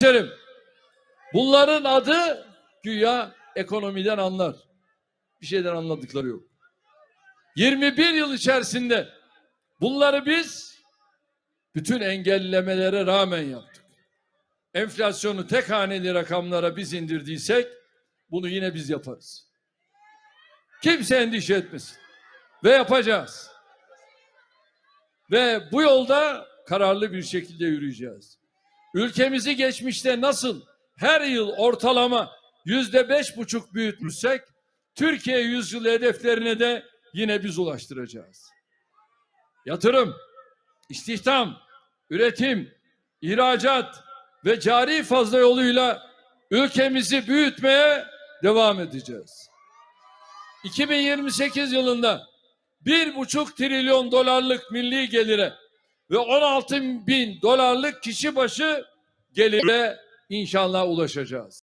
Kardeşlerim, Bunların adı güya ekonomiden anlar. Bir şeyden anladıkları yok. 21 yıl içerisinde bunları biz bütün engellemelere rağmen yaptık. Enflasyonu tek haneli rakamlara biz indirdiysek bunu yine biz yaparız. Kimse endişe etmesin. Ve yapacağız. Ve bu yolda kararlı bir şekilde yürüyeceğiz. Ülkemizi geçmişte nasıl her yıl ortalama yüzde beş buçuk büyütmüşsek Türkiye yüzyılı hedeflerine de yine biz ulaştıracağız. Yatırım, istihdam, üretim, ihracat ve cari fazla yoluyla ülkemizi büyütmeye devam edeceğiz. 2028 yılında bir buçuk trilyon dolarlık milli gelire ve 16 bin dolarlık kişi başı gelire inşallah ulaşacağız.